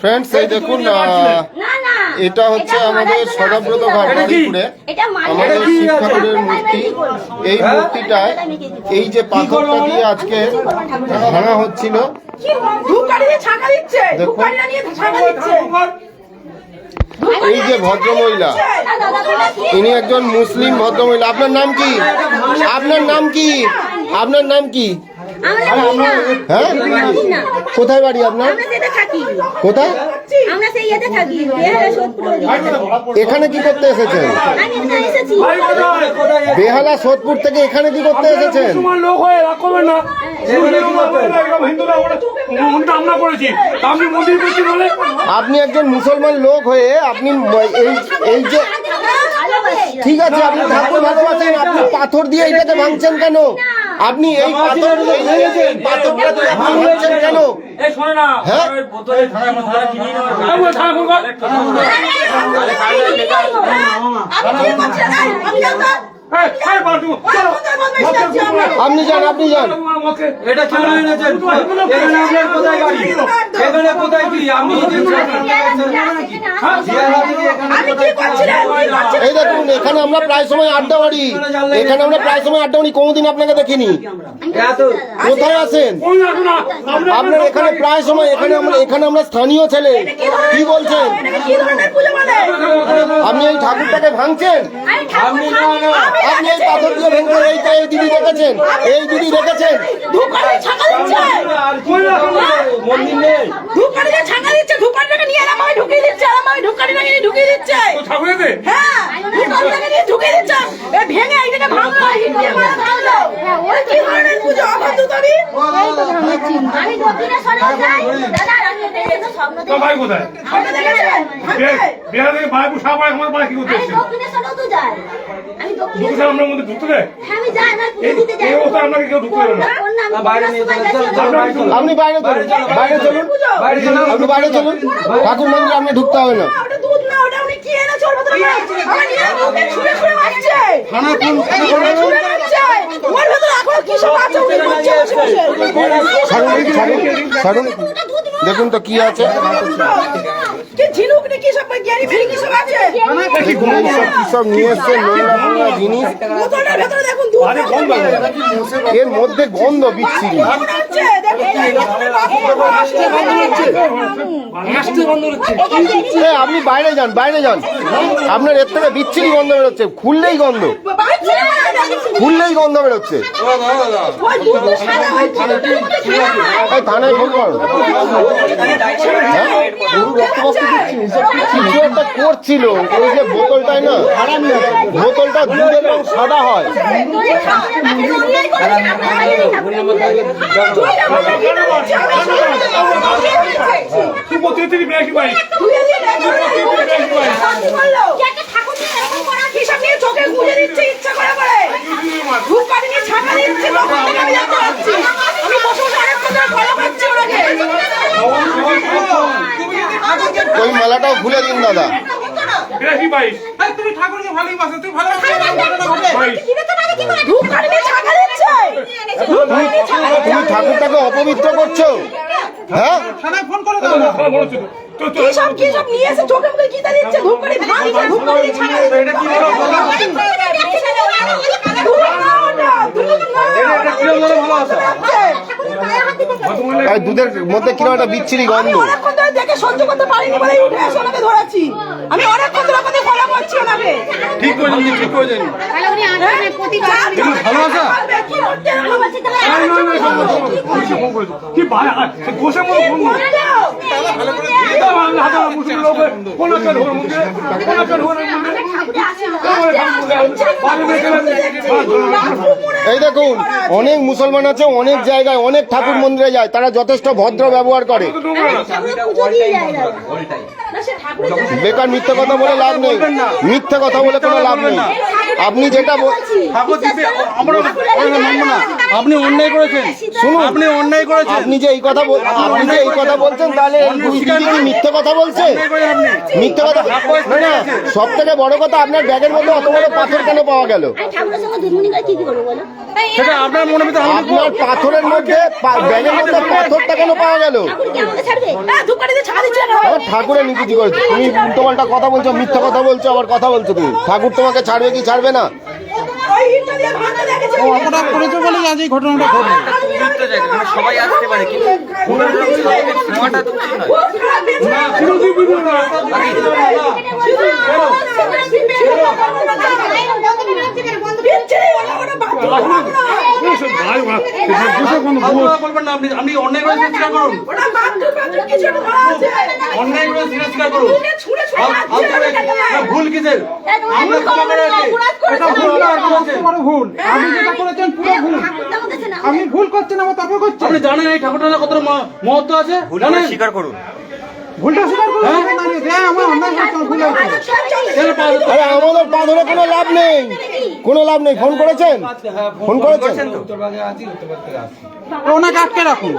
Friends এই দেখুন এটা হচ্ছে আমাদের সদাব্রত এটা মাল আমাদের ঠাকুরের মূর্তি এই হ্যাঁ? মূর্তিটায় এই যে পাথরটা দিয়ে আজকে ভাঙা হচ্ছিল ধূপকাঠিতে ছাকা দিচ্ছে দেখুন। ধূপকাঠিটা নিয়ে ছাকা দিচ্ছে এই যে ভদ্রমহিলা ইনি একজন মুসলিম ভদ্রমহিলা আপনার নাম কি আপনার নাম কি আপনার নাম কি হ্যাঁ? কোথায় বাড়ি আপনার? আমরা সেটা থাকি। কোথায়? এখানে কি করতে এসেছেন? বেহালা সোদপুর থেকে এখানে কি করতে এসেছেন? লোক হয়ে না। আপনি একজন মুসলমান লোক হয়ে আপনি এই এই যে ঠিক আছে আপনি ঠাকুর ভালোবাসেন আপনি পাথর দিয়ে এটাকে ভাঙছেন কেন? আপনি এই কেন? এই শোনে না হ্যাঁ? বালটু, চলো। আপনি যান আপনি যান। এটা কেন এনেছেন? এখানে আপনার কোথায় গাড়ি? এখানে কোথায় কি? আপনি যে জিয়ারা থেকে এখানে আমি কি করছিলাম কি করছিলাম এই দেখুন এখানে আমরা প্রায় সময় আড্ডা মারি। এখানে আমরা প্রায় সময় আড্ডা মারি কোনোদিন আপনাকে দেখিনি। কোথায় আছেন? আপনার- এখানে প্রায় সময় এখানে আমরা এখানে আমরা স্থানীয় ছেলে। কি বলছেন? এটাকে কি ধরনের পুজো বলে আপনি এই ঠাকুরটাকে ভাঙছেন? আপনি আপনি এই পাথর দিয়ে ভেঙে এই এই দিদি দেখেছেন এই দিদি দেখেছেন মন্দির নেই। ধূপকাঠিতে ছাকা দিচ্ছে ধূপকাঠিটাকে নিয়ে এলাম আমি ঢুকিয়ে দিচ্ছে এলাম আমি ধূপকাঠিটাকে নিয়ে ঢুকিয়ে দিচ্ছে। ঠাকুরেতে? হ্যাঁ ধূপকাঠিটাকে নিয়ে ঢুকিয়ে দিচ্ছে। এ ভেঙে এইটাকে ভাঙলো ইট দিয়ে মারা ভাঙলো ওই কি ধরনের পুজো অবাধ্য তুমি আমি দক্ষিণেশ্বরে যাই। দাদা আমি কোথায়? আপনি বিহার- আমার বাড়ি কি করতে যাই। দক্ষিণেশ্বর আপনার মধ্যে ঢুকতে দেয়? হ্যাঁ, এই- আপনাকে কেউ ঢুকতে দেবে না। বাইরে নিয়ে চলো, চলো, চলো, বাইরে চলো। বাইরে চলুন বাইরে চলুন। আপনি বাইরে চলুন। ঠাকুর মন্দিরে আপনি ঢুকতে হবে না। দেখুন তো কি আছে। সব নিয়ে এসছে নোংরা জিনিস। এর মধ্যে গন্ধ বিচ্ছিরি। হচ্ছে আপনি বাইরে যান বাইরে যান। আপনার এর থেকে বিচ্ছিরি গন্ধ বেরোচ্ছে খুললেই গন্ধ। খুললেই গন্ধ বেরোচ্ছে। থানায় ফোন করো হ্যাঁ? কিছু একটা করছিল ওই যে বোতলটায় না? বোতলটা দুধের রং সাদা হয়। তুই থেকে গুঁজে দিচ্ছে ইচ্ছা করে করে ধূপ কাঠি নিয়ে ছাকা দিচ্ছে তখন থেকে আমি জানতে পারছি। আমি বসে বসে অনেক কথা ফলো করছি ওনাকে। ওই মালাটাও খুলে দিন দাদা। বেশি। ধূপ দিচ্ছে। ধূপ কাঠি নিয়ে তুমি ঠাকুরটাকে অপবিত্র করছ? হ্যাঁ? থানায় বড় ছিল। তো- তো- কি সব কি সব নিয়ে এসে চোখে মুখে গীতা দিচ্ছে? ধূপ কাঠি ধূপ কাঠি নিয়ে ছাকা দিচ্ছে এটা কি বলো, বলো? ধূপ না ওটা, ধূপ না। এটা কিরম হলে ভালো আছে? আর দুধের মধ্যে কীরকম একটা বিচ্ছিরি আমি গন্ধ? অনেকক্ষণ ধরে দেখে সহ্য করতে পারিনি বলে উঠে এসে ওনাকে ধরেছি। আমি অনেকক্ষণ ধরে ওখানে ফলো করছি ওনাকে। ঠিক ঠিক করে দিন ভালো আছে? কি করতে তাহলে কি ভাই, সে মতো ফোন করে। এই দেখুন অনেক মুসলমান আছে অনেক জায়গায় অনেক ঠাকুর মন্দিরে যায় তারা যথেষ্ট ভদ্র ব্যবহার করে। বেকার মিথ্যে কথা বলে লাভ নেই। মিথ্যে কথা বলে কোনো লাভ নেই। আপনি যেটা আপনি অন্যায় করেছেন। শুনুন। আপনি অন্যায় করেছেন। আপনি যে এই কথা আপনি যে এই কথা বলছেন তাহলে দুই মিথ্যে কথা বলছে? মিথ্যে কথা না সব থেকে বড় কথা আপনার ব্যাগের মধ্যে অত বড় পাথর কেন পাওয়া গেল? ঠাকুরের সঙ্গে কি কি করব বলো? সেটা আপনার পাথরের মধ্যে পা- ব্যাগের মধ্যে পাথরটা কেন পাওয়া গেল? ঠাকুর কি আমাকে ছাড়বে? ধূপকাঠিতে ছাড়া দিচ্ছে না। ঠাকুরের নীতি কি করেছে তুমি উল্টো পাল্টা কথা বলছো মিথ্যা কথা বলছো আবার কথা বলছো তুমি। ঠাকুর তোমাকে ছাড়বে কি ছাড়বে না। অপরাধ করেছে বলে আজ এই ঘটনাটা ঘটলো। সবাই আসতে পারে কিন্তু নেওয়াটা তো উচিত নয় আপনি আপনি অন্যায় করে স্বীকার করুন। অন্যায় করে স্বীকার করুন ভুল কিসের? আমরা ক্ষমা করে আছি এটা ভুল আমি ভুল। যেটা করেছেন পুরো ভুল। আমি ভুল করছেন আমার তারপর করছি। আপনি জানেন এই ঠাকুরটা কত মহত্ব আছে? জানেন? স্বীকার করুন। ভুলটা স্বীকার করে। হ্যাঁ? আমার অন্যায় করতে ভুল হয়েছে আরে আমাদের পা ধরে কোনো লাভ নেই। কোনো লাভ নেই। ফোন করেছেন? ফোন করেছেন? ওনাকে আটকে রাখুন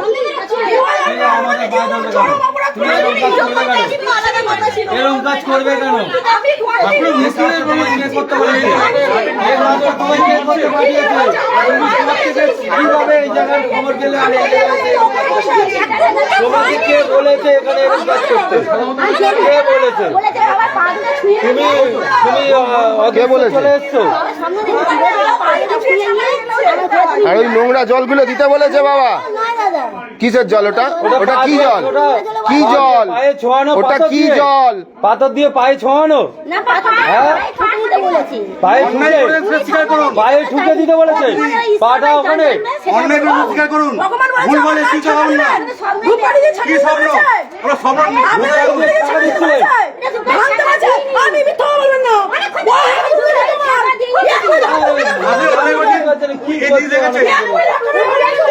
এরকম কাজ করবে কেন আপনি মিস্ত্রিদের কোনো জিজ্ঞেস করতে পারেন এক মাত্র তোমায় কে করতে পাঠিয়েছে কীভাবে এই জায়গার খবর পেলে আমি এই জায়গায় এসে এরকম কাজ করছি? তোমাকে কে বলেছে এখানে এরকম কাজ করতে কে বলেছে? তুমি তুমি আহ, কে বলেছে? চলে এসছো? আর ওই নোংরা জলগুলো দিতে বলেছে বাবা। কিসের জল ওটা? ওটা কি জল? কি জল? ওটা কি জল? পাথর দিয়ে পায়ে ছোঁয়ানো। পাথর ঠুকে দিতে বলেছি পায়ে ঠুকে দিতে বলেছে। পাটা ওখানে। অন্যায় স্বীকার করুন। ভুল বলে কি ছাড়া চালাবেন না। কি স্বপ্ন ওরা স্বপ্ন। আমি মিথ্যা বলবেন না ধরে রেখে মার। এক করে ধরে রেখে মার। আপনি অনেক বলছেন, কি এই দিদি দেখেছে এক করে ধরে রেখে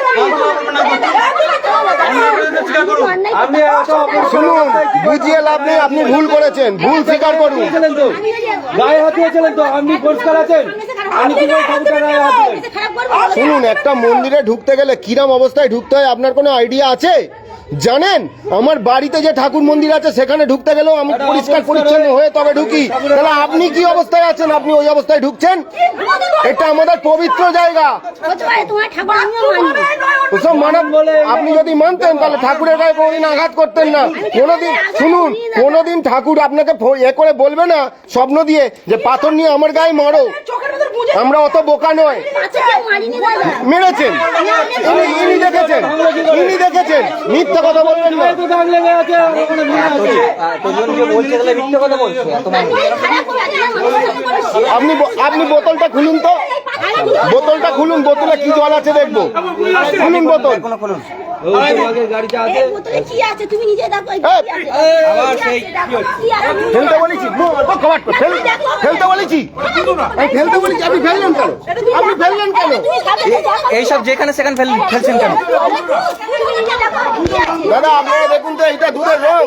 এত শুনুন বুঝিয়ে লাভ নেই আপনি ভুল করেছেন ভুল স্বীকার করুন। তো গায়ে হাতিয়েছিলেন তো আপনি পরিষ্কার আছেন? শুনুন একটা মন্দিরে ঢুকতে গেলে কিরাম অবস্থায় ঢুকতে হয় আপনার কোনো আইডিয়া আছে? জানেন? আমার বাড়িতে যে ঠাকুর মন্দির আছে সেখানে ঢুকতে গেলেও আমি পরিষ্কার পরিচ্ছন্ন হয়ে তবে ঢুকি। তাহলে আপনি কি অবস্থায় আছেন? আপনি ওই অবস্থায় ঢুকছেন? এটা আমাদের পবিত্র জায়গা। ওসব আপনি যদি মানতেন তাহলে ঠাকুরের গায়ে কোনোদিন আঘাত করতেন না। কোনোদিন শুনুন কোনোদিন ঠাকুর আপনাকে এ করে বলবে না স্বপ্ন দিয়ে যে পাথর নিয়ে আমার গায়ে মারো। আমরা অত বোকা নয়। মেরেছেন। ইনি দেখেছেন। ইনি দেখেছেন। মিথ্যা কথা বলবেন না। তো দাগ লেগে আছে আর ওখানে ভিড় আছে। লাগে না মানুষের সাথে করো। আপনি ব- আপনি বোতলটা খুলুন তো। বোতলটা খুলুন বোতলে কি জল আছে দেখব। খুলুন বোতল। ওই ফেলতে বলেছি ফেলতে বলেছি ফেলতে বলেছি আপনি ফেললেন কেন আপনি ফেললেন কেন। এইসব যেখানে সেখানে ফেল- ফেলছেন কেন? দাদা আপনারা দেখুন তো এটা দুধের রং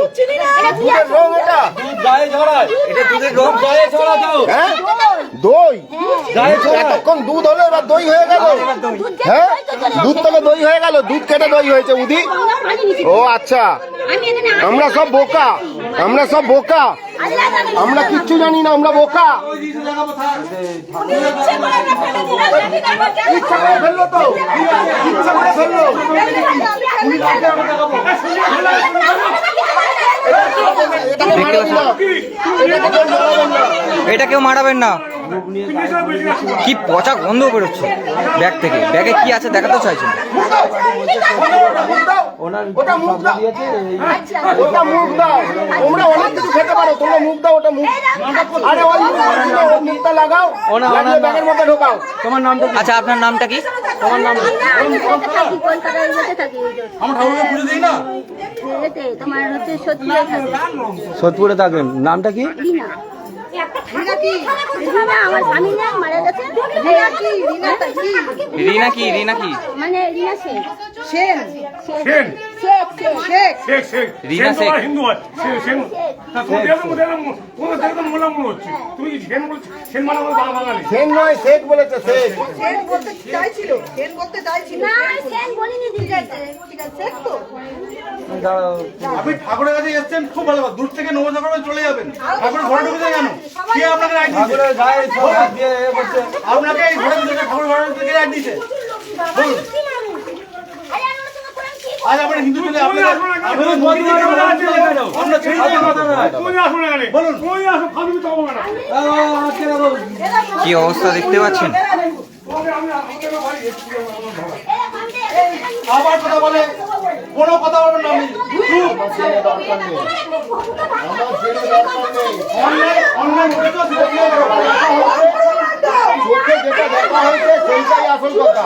দুধের রং এটা দুধ গায়ে এটা দুধের রং গায়ে দাও হ্যাঁ দই? এতক্ষণ দুধ হলো এবার দই হয়ে গেল। হ্যাঁ? দুধ থেকে দই হয়ে গেল দুধ কেটে দই হয়েছে উদি। ও আচ্ছা। এখানে। আমরা সব বোকা। আমরা সব বোকা। আমরা কিচ্ছু জানি না আমরা বোকা। এটা কেউ মারাবেন না। কি পচা গন্ধ বেরোচ্ছে? ব্যাগ থেকে। ব্যাগে কি আছে দেখাতে চাইছেন? ওটা মুখ দাও। ওটা মুখ দাও। তোমরা অনেক কিছু খেতে পারো। তোমরা মুখ দাও ওটা মুখ। আরে ওই মুখটা লাগাও। ব্যাগের মধ্যে ঢোকাও। তোমার নামটা আচ্ছা আপনার নামটা কি? তোমার নাম। সোদপুরে থাকেন নামটা কি? রিনা। রিনা, আমার স্বামী না মারা গেছে রিনা কি? রিনা কি? মানে রিনা সেন। সেন? রিনা শেখ। হিন্দু হয়। সে- সেন তা তোমার দেখে মনে হয় না- তোমার দেখে তো মোল্লা মনে হচ্ছে? তুমি কি সেন বলছো সেন মানে বাঙালি। সেন নয় শেখ বলেছে শেখ। সেন বলতে চাইছিল সেন বলতে চাইছিল না সেন বলিনি দিদি। ঠিক আছে শেখ তো। আপনি ঠাকুরের কাছে এসেছেন খুব ভালো দূর থেকে নমস্কার করে চলে যাবেন। ঠাকুরের ঘরে ঢুকে কেন? কে আপনাকে রাইট দিয়েছে? আপনাকে এই ঘরে ঢুকে ঠাকুরের ঘরে ঢুকে রাইট দিয়েছে। বলুন। আজ আপনার হিন্দু কেন? আপনার ছেলে তুমি আসো না বলুন। তুমি আসো ফালতু তো হবে না কি অবস্থা দেখতে পাচ্ছেন? আমি আবার কথা বলে কোনো কথা বলবেন না অনলাইন অনলাইন। চোখে যেটা দেখা হয়েছে সেইটাই আসল কথা।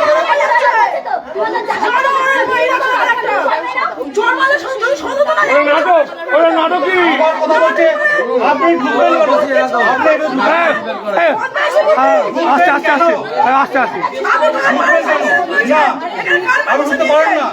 আস্তে আস্তে আস্তে আস্তে আস্তে আমি শুনতে পারেন না